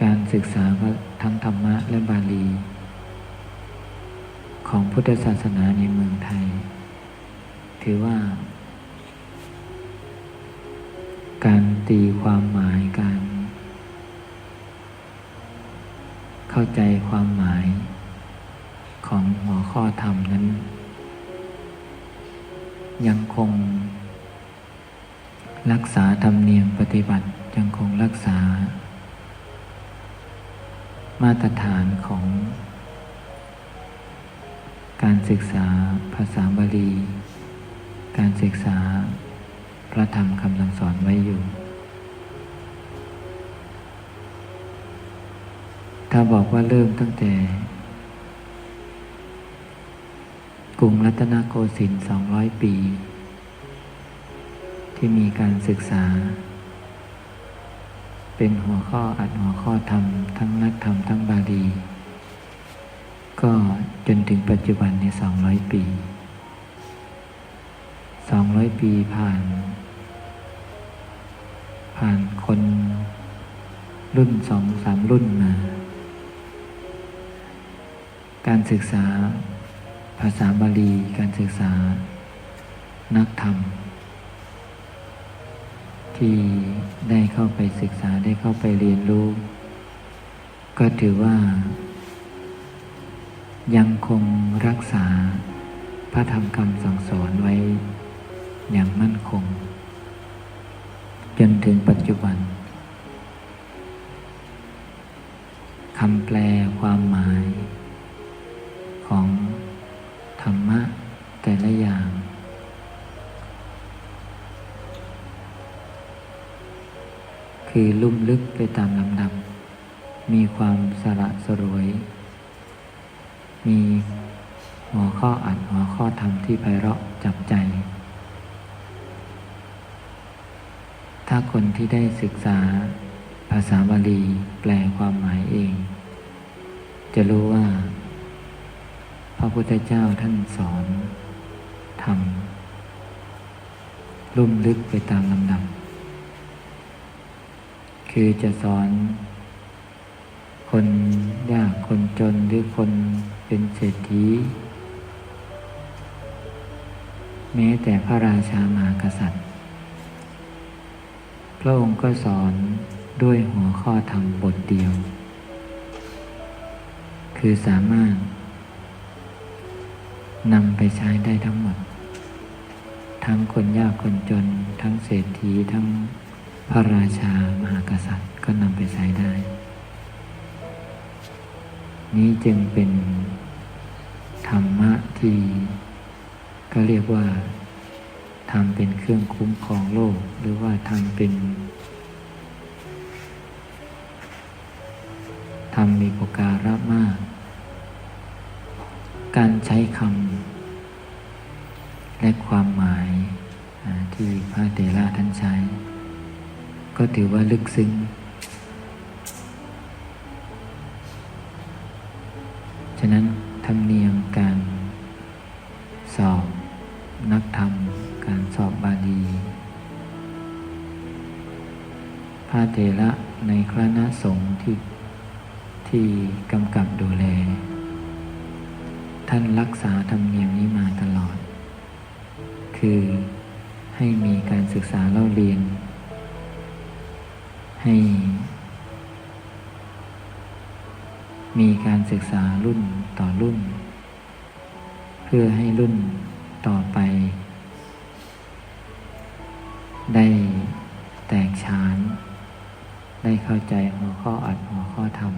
การศึกษาทั้งธรรมะและบาลี ของพุทธศาสนาในเมืองไทย ถือว่า การตีความหมายการ เข้าใจความหมายของหัวข้อธรรมนั้น ยังคง รักษาธรรมเนียมปฏิบัติยังคงรักษา มาตรฐานของ การศึกษาภาษาบาลี การศึกษาพระธรรมคำสั่งสอนไว้อยู่ ถ้าบอกว่าเริ่มตั้งแต่ กรุงรัตนโกสินทร์200 ปี ที่มีการศึกษา เป็นหัวข้ออัดหัวข้อธรรมทั้งนักธรรมทั้งบาลี ก็จนถึงปัจจุบันใน200ปี200ปีผ่าน ผ่านคนรุ่นสองสามรุ่นมา การศึกษาภาษาบาลี การศึกษานักธรรม ที่ ได้เข้าไปศึกษาได้เข้าไปเรียนรู้ ก็ถือว่า ยังคงรักษาพระธรรมคำสั่งสอนไว้อย่างมั่นคง จนถึงปัจจุบันคำแปลความ คือลุ่มลึกไปตามลำดับ มีความสระสรวย มีหัวข้ออัดหัวข้อธรรมที่ไพเราะจับใจ ถ้าคนที่ได้ศึกษาภาษาบาลีแปลความหมายเอง จะรู้ว่า พระพุทธเจ้าท่านสอนทำลุ่มลึกไปตามลำดับ คือจะสอน คนยากคนจนหรือคนเป็นเศรษฐีแม้แต่พระราชามหากษัตริย์ พระองค์ก็สอนด้วยหัวข้อธรรมบทเดียว คือสามารถนำไปใช้ได้ทั้งหมด ทั้งคนยากคนจน ทั้งเศรษฐีทั้ง พระราชามหากษัตริย์ก็นำไปใช้ได้ นี้จึงเป็นธรรมะที่ก็เรียกว่าทำเป็นเครื่องคุ้มครองโลก หรือว่าทำเป็นทำมีโอกการะมาก การใช้คำและความหมายที่พระเถระท่านใช้ ก็ถือว่าลึกซึ้งฉะนั้นธรรมเนียมการสอบนักธรรม การสอบบาลีพระเถระในคณะสงฆ์ที่ที่กำกับดูแล ท่านรักษาธรรมเนียมนี้มาตลอด คือให้มีการศึกษาเล่าเรียน ให้ มีการศึกษารุ่นต่อรุ่น เพื่อให้รุ่นต่อไป ได้แตกฉาน ได้เข้าใจหัวข้ออัดหัวข้อธรรม